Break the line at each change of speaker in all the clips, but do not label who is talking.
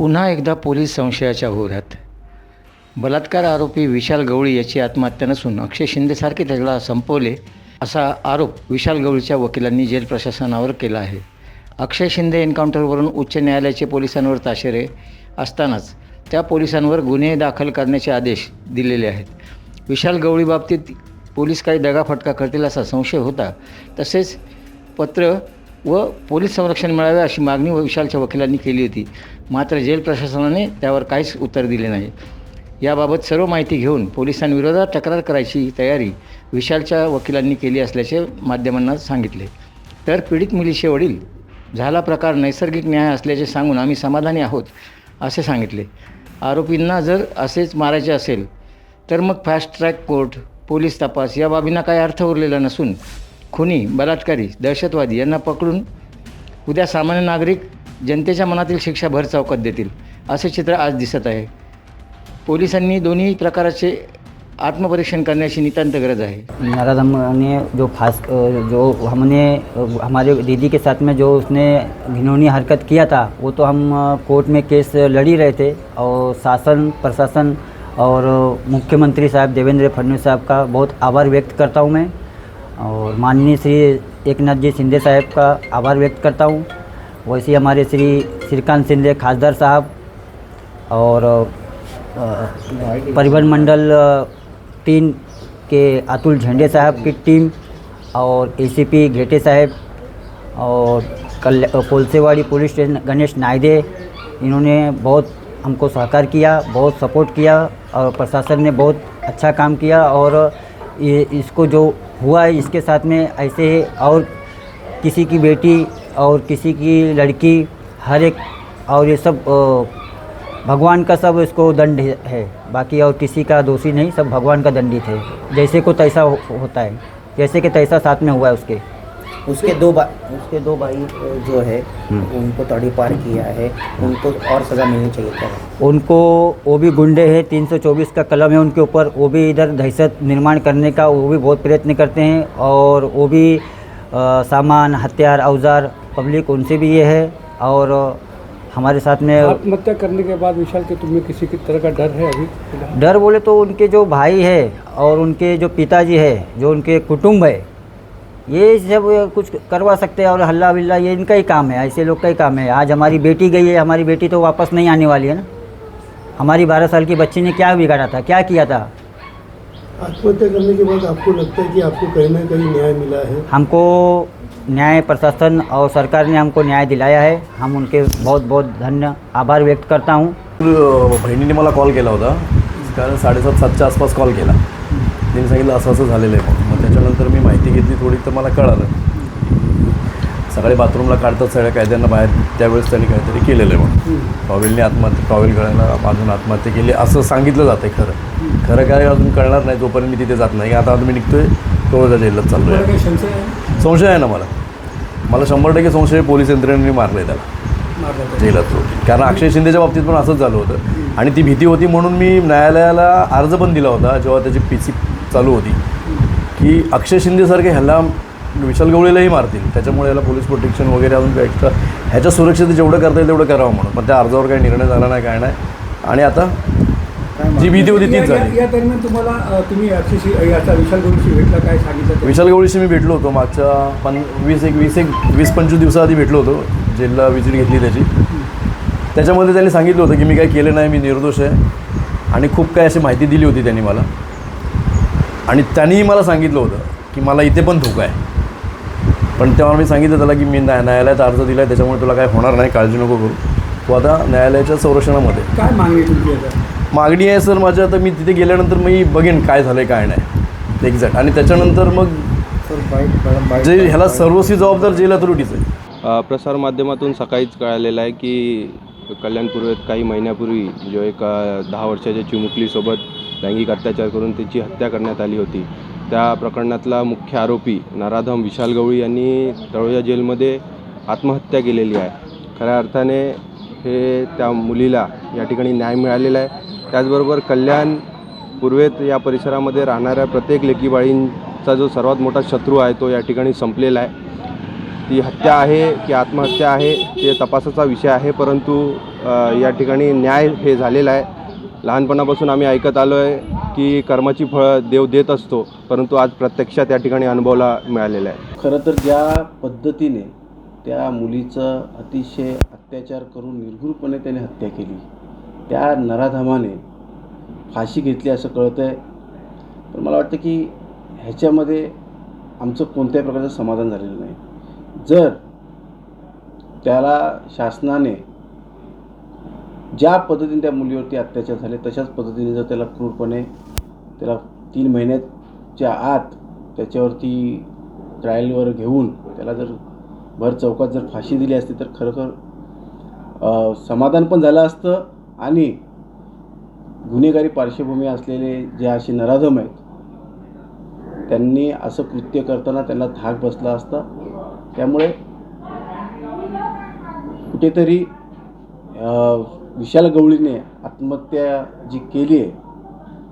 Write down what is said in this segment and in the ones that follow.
पुन्हा एकदा पोलीस संशयाच्या होऱ्यात. बलात्कार आरोपी विशाल गवळी याची आत्महत्या नसून अक्षय शिंदेसारखे त्याला संपवले असा आरोप विशाल गवळीच्या वकिलांनी जेल प्रशासनावर केला आहे. अक्षय शिंदे एन्काउंटरवरून उच्च न्यायालयाचे पोलिसांवर ताशेरे असतानाच त्या पोलिसांवर गुन्हे दाखल करण्याचे आदेश दिलेले आहेत. विशाल गवळीबाबतीत पोलीस काही दगाफटका करतील असा संशय होता. तसेच पत्र व पोलीस संरक्षण मिळावे अशी मागणी विशालच्या वकिलांनी केली होती. मात्र जेल प्रशासनाने त्यावर काहीच उत्तर दिले नाही. याबाबत सर्व माहिती घेऊन पोलिसांविरोधात तक्रार करायची तयारी विशालच्या वकिलांनी केली असल्याचे माध्यमांना सांगितले. तर पीडित मुलीचे वडील झाला प्रकार नैसर्गिक न्याय असल्याचे सांगून आम्ही समाधानी आहोत असे सांगितले. आरोपींना जर असेच मारायचे असेल तर मग फास्ट ट्रॅक कोर्ट पोलीस तपास या बाबींना काही अर्थ उरलेला नसून खुनी बलात्कारी दहशतवादी यांना पकडून उद्या सामान्य नागरिक जनतेच्या मनातील शिक्षा भर चौकात देतील असे चित्र आज दिसत आहे. पोलिसांनी दोन्ही प्रकाराचे आत्मपरीक्षण करण्याची नितांत गरज आहे.
नाराज हमने जो फास जो हमने हमारे दीदी के साथ में जो उसने घिनौनी हरकत किया था वो तो हम कोर्ट में केस लड़ी रहे थे और शासन प्रशासन और मुख्यमंत्री साहब देवेंद्र फडणवीस साहब का बहुत आभार व्यक्त करता हूँ मैं। और माननीय श्री एकनाथ जी शिंदे साहब का आभार व्यक्त करता हूँ। वैसे हमारे श्री श्रीकांत शिंदे खासदार साहब और परिवहन मंडल तीन के अतुल झंडे साहब की टीम और एसीपी घेटे साहब और कल कोलसेवाड़ी पुलिस स्टेशन गणेश नायदे इन्होंने बहुत हमको सहकार किया, बहुत सपोर्ट किया और प्रशासन ने बहुत अच्छा काम किया और ये, इसको जो हुआ है। इसके साथ में ऐसे और किसी की बेटी और किसी की लड़की हर एक और ये सब भगवान का सब इसको दंड है। है। बाकी और किसी का दोषी नहीं सब भगवान का दंडित है। जैसे को तैसा हो, होता है। जैसे कि तैसा साथ में हुआ है उसके।
उसके दो उसके दो भाई जो है उनको तड़ी पार किया है उनको और सज़ा मिलनी चाहिए क्या
उनको वो भी गुंडे हैं 324 का कलम है उनके ऊपर वो भी इधर दहशत निर्माण करने का वो भी बहुत प्रयत्न करते हैं और वो भी अ, सामान हथियार औज़ार पब्लिक उनसे भी ये है और हमारे साथ में
आत्महत्या करने के बाद विशाल के तुम्हें किसी की तरह का डर है अभी?
डर बोले तो उनके जो भाई है और उनके जो पिताजी है जो उनके कुटुंब है ये सब कुछ करवा सकते हैं और हल्ला बिल्ला ये इनका ही काम है ऐसे लोग का ही काम है। आज हमारी बेटी गई है हमारी बेटी तो वापस नहीं आने वाली है ना। हमारी बारह साल की बच्ची ने क्या बिगाड़ा था क्या किया था?
आत्महत्या करने के बाद आपको लगता है कि आपको कहीं ना कहीं न्याय मिला है?
हमको न्याय प्रशासन और सरकार ने हमको न्याय दिलाया है। हम उनके बहुत बहुत धन्य आभार व्यक्त करता हूँ।
बहिणीने मला कॉल केला होता कारण साडेसात सातच्या आसपास कॉल केला. तिने सांगितलं असं असं झालेलं आहे त्याच्यानंतर मी माहिती घेतली थोडी तर मला कळालं. सकाळी बाथरूमला काढतात सगळ्या कायद्यांना बाहेर त्यावेळेस त्यांनी काहीतरी केलेलं आहे म्हणून. टॉवेलने आत्महत्या टॉवेल गळ्याला बांधून आत्महत्या केली असं सांगितलं जातं आहे खरं. खरं काय अजून कळणार नाही तोपर्यंत मी तिथे जात नाही. आता आता मी निघतोय टोळजा जेलला चाललो आहे?
संशय आहे?
ना मला? मला शंभर टक्के संशय पोलीस यंत्रणेने मारलं आहे त्याला. जेलात कारण अक्षय शिंदेच्या बाबतीत पण असंच झालं होतं. आणि ती भीती होती म्हणून मी न्यायालयाला अर्ज पण दिला होता जेव्हा त्याची पी सी चालू होती. की अक्षय शिंदेसारखे ह्याला विशाल गवळीलाही मारतील. त्याच्यामुळे याला पोलीस प्रोटेक्शन वगैरे अजून काही एक्स्ट्रा ह्याच्या सुरक्षेत जेवढं करता येईल तेवढं करावं म्हणून. पण त्या अर्जावर काही निर्णय झाला नाही काय नाही. आणि आता जी भीती होती तीच झाली.
या दरम्यान तुम्हाला तुम्ही याचा विशाल गोडशी भेटला काय सांगितलं?
विशाल गवळीशी मी भेटलो होतो. मागच्या पन वीस एक वीस एक वीस पंचवीस दिवसाआधी भेटलो होतो. जेलला विजिट घेतली त्याची. त्याच्यामध्ये त्यांनी सांगितलं होतं की मी काही केलं नाही मी निर्दोष आहे. आणि खूप काही अशी माहिती दिली होती त्यांनी मला. आणि त्यांनीही मला सांगितलं होतं की मला इथे पण धोका आहे. पण तेव्हा मी सांगितलं त्याला की मी न्याय न्यायालयात अर्ज दिला आहे त्याच्यामुळे तुला काय होणार नाही काळजी नको करू. तू आता न्यायालयाच्या संरक्षणामध्ये
काय मागणी तुमची
मागणी आहे सर माझ्या आता मी तिथे गेल्यानंतर मी बघेन काय झालं आहे काय नाही. एक्झॅक्ट आणि त्याच्यानंतर मग जे ह्याला सर्वस्वी जबाबदार जेल अथॉरिटीच आहे.
प्रसारमाध्यमातून सकाळीच कळालेलं आहे की कल्याणपूर्वेत काही महिन्यापूर्वी जो एक दहा वर्षाच्या चिमुकलीसोबत लैंगिक अत्याचार करून त्याची हत्या करण्यात आली होती. त्या प्रकरणातला मुख्य आरोपी नराधम विशाल गवळी यांनी तळोजा जेलमध्ये आत्महत्या केलेली आहे. खऱ्या अर्थाने हे त्या मुलीला या ठिकाणी न्याय मिळालेला आहे. त्याचबरोबर कल्याण पूर्वेत या परिसरामध्ये राहणाऱ्या प्रत्येक लेकीबाळींचा जो सर्वात मोठा शत्रू आहे तो या ठिकाणी संपलेला आहे. ती हत्या आहे की आत्महत्या आहे ते तपासाचा विषय आहे परंतु या ठिकाणी न्याय हे झालेला आहे. लहानपणापासून आम्ही ऐकत आलो आहे की कर्माची फळं देव देत असतो परंतु आज प्रत्यक्षात त्या ठिकाणी अनुभवाला मिळालेला आहे.
खरं तर ज्या पद्धतीने त्या मुलीचं अतिशय अत्याचार करून निर्भूरपणे त्याने हत्या केली त्या नराधमाने फाशी घेतली असं कळतं आहे पण मला वाटतं की ह्याच्यामध्ये आमचं कोणत्याही प्रकारचं समाधान झालेलं नाही. जर त्याला शासनाने ज्या पद्धतीने त्या मुलीवरती अत्याचार झाले तशाच पद्धतीने जर त्याला क्रूरपणे त्याला तीन महिन्याच्या आत त्याच्यावरती ट्रायलवर घेऊन त्याला जर भर चौकात जर फाशी दिली असती तर खरोखर समाधान पण झालं असतं आणि गुन्हेगारी पार्श्वभूमी असलेले जे असे नराधम आहेत त्यांनी असं कृत्य करताना त्यांना धाक बसला असता. त्यामुळे कुठेतरी विशाल गवळीने आत्महत्या जी केली आहे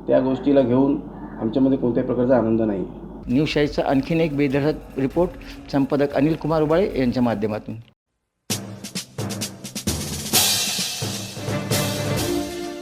त्या गोष्टीला घेऊन आमच्यामध्ये कोणत्याही प्रकारचा आनंद नाही.
न्यूज शाहीचा आणखीन एक बेधडक रिपोर्ट संपादक अनिल कुमार उबाळे यांच्या माध्यमातून.